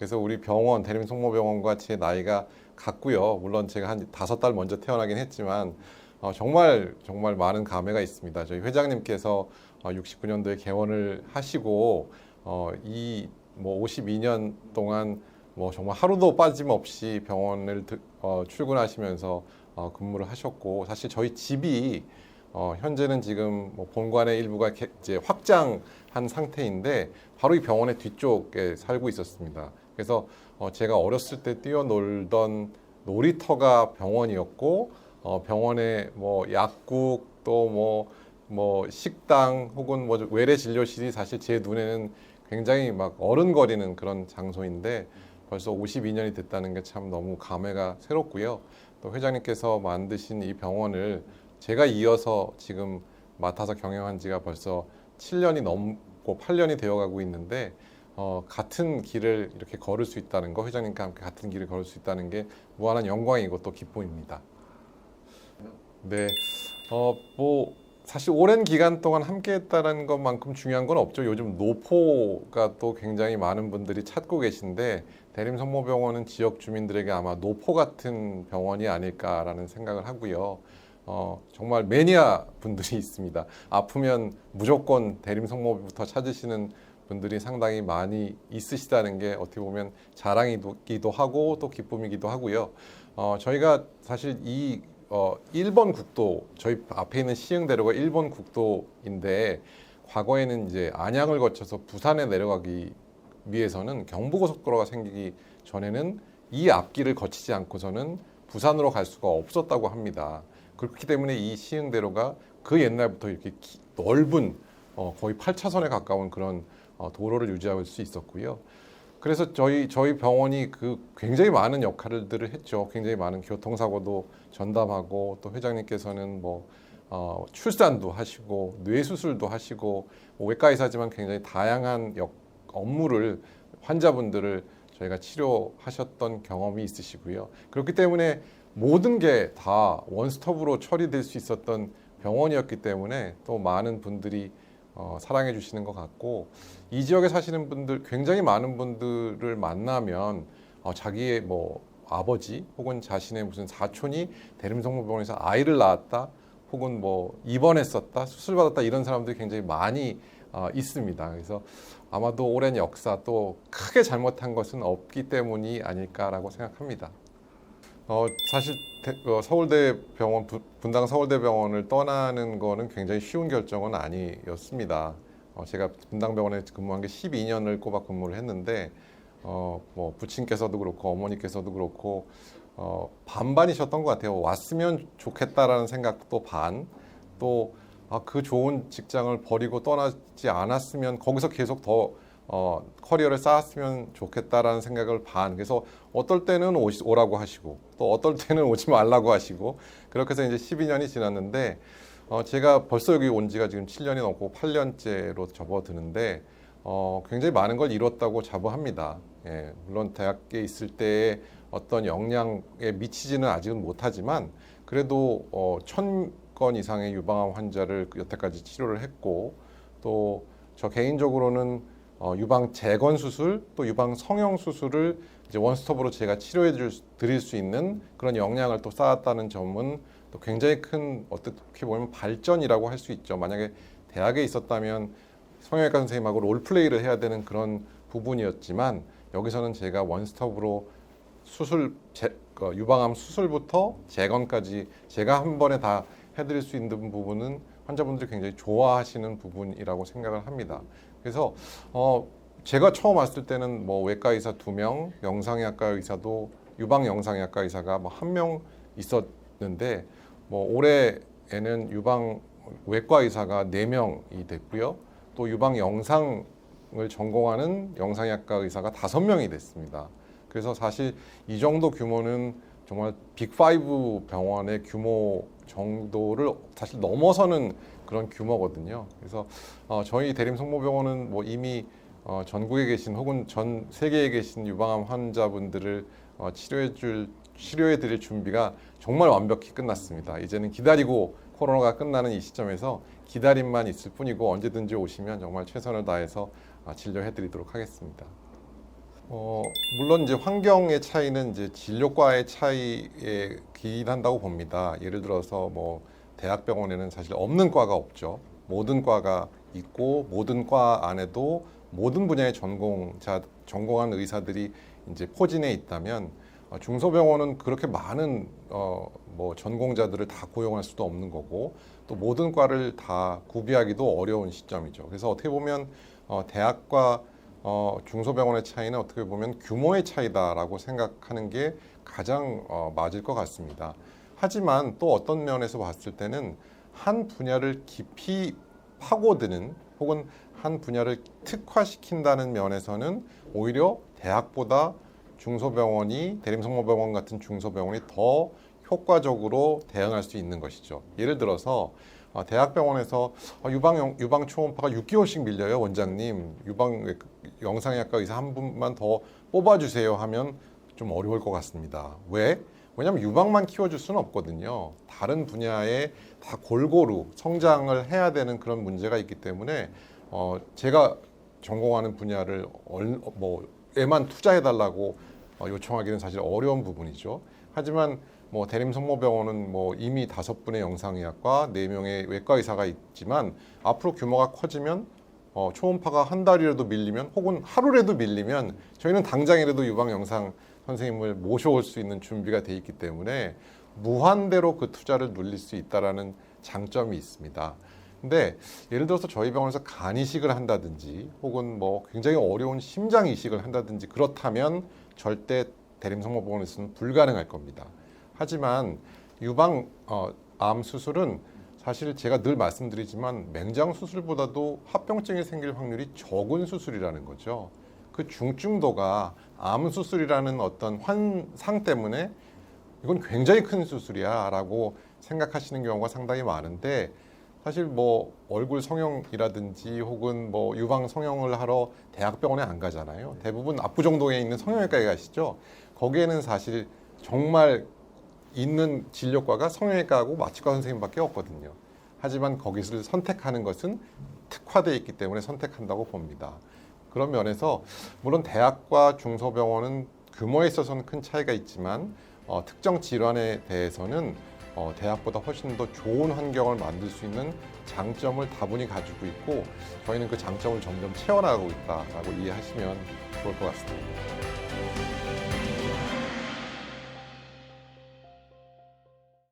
그래서 우리 병원 대림 성모병원과 제 나이가 같고요. 물론 제가 한 다섯 달 먼저 태어나긴 했지만 어, 정말 정말 많은 감회가 있습니다. 저희 회장님께서 어, 69년도에 개원을 하시고 어, 이뭐 52년 동안 뭐 정말 하루도 빠짐없이 병원을 드- 어, 출근하시면서 어, 근무를 하셨고 사실 저희 집이 어, 현재는 지금 뭐 본관의 일부가 개- 이제 확장한 상태인데 바로 이 병원의 뒤쪽에 살고 있었습니다. 그래서 어, 제가 어렸을 때 뛰어놀던 놀이터가 병원이었고 어, 병원에 뭐 약국 또뭐뭐 식당 혹은 뭐 외래 진료실이 사실 제 눈에는 굉장히 막 어른거리는 그런 장소인데 벌써 52년이 됐다는 게 참 너무 감회가 새롭고요. 또 회장님께서 만드신 이 병원을 제가 이어서 지금 맡아서 경영한 지가 벌써 7년이 넘고 8년이 되어 가고 있는데 어, 같은 길을 이렇게 걸을 수 있다는 거 회장님과 함께 같은 길을 걸을 수 있다는 게 무한한 영광이고 또 기쁨입니다. 네. 어, 뭐 사실 오랜 기간 동안 함께 했다는 것만큼 중요한 건 없죠. 요즘 노포가 또 굉장히 많은 분들이 찾고 계신데 대림성모병원은 지역 주민들에게 아마 노포 같은 병원이 아닐까라는 생각을 하고요. 어, 정말 매니아 분들이 있습니다. 아프면 무조건 대림성모부터 찾으시는 분들이 상당히 많이 있으시다는 게 어떻게 보면 자랑이기도 하고 또 기쁨이기도 하고요. 어, 저희가 사실 이 어, 1번 국도 저희 앞에 있는 시흥대로가 1번 국도인데 과거에는 이제 안양을 거쳐서 부산에 내려가기 위해서는 경부고속도로가 생기기 전에는 이 앞길을 거치지 않고서는 부산으로 갈 수가 없었다고 합니다. 그렇기 때문에 이 시흥대로가 그 옛날부터 이렇게 기- 넓은 어, 거의 8차선에 가까운 그런 어, 도로를 유지할 수 있었고요. 그래서 저희 저희 병원이 그 굉장히 많은 역할들을 했죠. 굉장히 많은 교통사고도 전담하고 또 회장님께서는 뭐 어, 출산도 하시고 뇌 수술도 하시고 뭐 외과 의사지만 굉장히 다양한 역, 업무를 환자분들을 저희가 치료하셨던 경험이 있으시고요. 그렇기 때문에 모든 게 다 원스톱으로 처리될 수 있었던 병원이었기 때문에 또 많은 분들이 어, 사랑해 주시는 것 같고 이 지역에 사시는 분들 굉장히 많은 분들을 만나면 어, 자기의 뭐 아버지 혹은 자신의 무슨 사촌이 대림성모병원에서 아이를 낳았다 혹은 뭐 입원했었다 수술 받았다 이런 사람들이 굉장히 많이 어, 있습니다. 그래서 아마도 오랜 역사 또 크게 잘못한 것은 없기 때문이 아닐까라고 생각합니다. 어, 사실 대- 어, 서울대 병원 부- 분당 서울대 병원을 떠나는 거는 굉장히 쉬운 결정은 아니었습니다. 어, 제가 분당 병원에 근무한 게 12년을 꼬박 근무를 했는데 어, 뭐 부친께서도 그렇고 어머니께서도 그렇고 어, 반반이셨던 것 같아요. 왔으면 좋겠다라는 생각도 반, 또 아, 그 좋은 직장을 버리고 떠나지 않았으면 거기서 계속 더 어, 커리어를 쌓았으면 좋겠다라는 생각을 반. 그래서 어떨 때는 오시, 오라고 하시고 또 어떨 때는 오지 말라고 하시고 그렇게 해서 이제 12년이 지났는데 어, 제가 벌써 여기 온 지가 지금 7년이 넘고 8년째로 접어드는데 어, 굉장히 많은 걸 이뤘다고 자부합니다. 예, 물론 대학에 있을 때의 어떤 영향에 미치지는 아직은 못하지만 그래도 어, 천 건 이상의 유방암 환자를 여태까지 치료를 했고 또 저 개인적으로는 어, 유방 재건 수술 또 유방 성형 수술을 이제 원스톱으로 제가 치료해 드릴 수 있는 그런 역량을 또 쌓았다는 점은 또 굉장히 큰 어떻게 보면 발전이라고 할 수 있죠. 만약에 대학에 있었다면 성형외과 선생님하고 롤플레이를 해야 되는 그런 부분이었지만 여기서는 제가 원스톱으로 수술 제, 그 유방암 수술부터 재건까지 제가 한 번에 다 해드릴 수 있는 부분은 환자분들이 굉장히 좋아하시는 부분이라고 생각을 합니다. 그래서 어 제가 처음 왔을 때는 뭐 외과 의사 두 명, 영상의학과 의사도 유방 영상의학과 의사가 뭐 한 명 있었는데 뭐 올해에는 유방 외과 의사가 네 명이 됐고요. 또 유방 영상을 전공하는 영상의학과 의사가 다섯 명이 됐습니다. 그래서 사실 이 정도 규모는 정말 빅5 병원의 규모 정도를 사실 넘어서는 그런 규모거든요. 그래서 어, 저희 대림성모병원은 뭐 이미 어, 전국에 계신 혹은 전 세계에 계신 유방암 환자분들을 어, 치료해 줄 치료해 드릴 준비가 정말 완벽히 끝났습니다. 이제는 기다리고 코로나가 끝나는 이 시점에서 기다림만 있을 뿐이고 언제든지 오시면 정말 최선을 다해서 아, 진료해 드리도록 하겠습니다. 어, 물론 이제 환경의 차이는 이제 진료과의 차이에 기인한다고 봅니다. 예를 들어서 뭐 대학병원에는 사실 없는 과가 없죠. 모든 과가 있고 모든 과 안에도 모든 분야의 전공자 전공한 의사들이 이제 포진해 있다면 어, 중소병원은 그렇게 많은 어, 뭐 전공자들을 다 고용할 수도 없는 거고 또 모든 과를 다 구비하기도 어려운 시점이죠. 그래서 어떻게 보면 어, 대학과 어, 중소병원의 차이는 어떻게 보면 규모의 차이다라고 생각하는 게 가장 어, 맞을 것 같습니다. 하지만 또 어떤 면에서 봤을 때는 한 분야를 깊이 파고드는 혹은 한 분야를 특화시킨다는 면에서는 오히려 대학보다 중소병원이 대림성모병원 같은 중소병원이 더 효과적으로 대응할 수 있는 것이죠. 예를 들어서 어, 대학병원에서 어, 유방 유방 초음파가 6개월씩 밀려요 원장님 유방 영상의학과 의사 한 분만 더 뽑아주세요 하면 좀 어려울 것 같습니다. 왜? 왜냐하면 유방만 키워줄 수는 없거든요. 다른 분야에 다 골고루 성장을 해야 되는 그런 문제가 있기 때문에 어, 제가 전공하는 분야를 얼, 뭐 에만 투자해달라고 어, 요청하기는 사실 어려운 부분이죠. 하지만 뭐 대림성모병원은 뭐 이미 다섯 분의 영상의학과 네 명의 외과 의사가 있지만 앞으로 규모가 커지면 어, 초음파가 한 달이라도 밀리면 혹은 하루라도 밀리면 저희는 당장이라도 유방 영상 선생님을 모셔올 수 있는 준비가 돼 있기 때문에 무한대로 그 투자를 눌릴 수 있다라는 장점이 있습니다. 근데 예를 들어서 저희 병원에서 간 이식을 한다든지 혹은 뭐 굉장히 어려운 심장 이식을 한다든지 그렇다면 절대 대림성모병원에서는 불가능할 겁니다. 하지만 유방 어, 암 수술은 사실 제가 늘 말씀드리지만 맹장 수술보다도 합병증이 생길 확률이 적은 수술이라는 거죠. 그 중증도가 암 수술이라는 어떤 환상 때문에 이건 굉장히 큰 수술이야라고 생각하시는 경우가 상당히 많은데 사실 뭐 얼굴 성형이라든지 혹은 뭐 유방 성형을 하러 대학병원에 안 가잖아요. 대부분 압구정동에 있는 성형외과에 가시죠. 거기에는 사실 정말 있는 진료과가 성형외과하고 마취과 선생님밖에 없거든요. 하지만 거기를 선택하는 것은 특화되어 있기 때문에 선택한다고 봅니다. 그런 면에서 물론 대학과 중소병원은 규모에 있어서는 큰 차이가 있지만 어, 특정 질환에 대해서는 어, 대학보다 훨씬 더 좋은 환경을 만들 수 있는 장점을 다분히 가지고 있고 저희는 그 장점을 점점 채워나가고 있다라고 이해하시면 좋을 것 같습니다.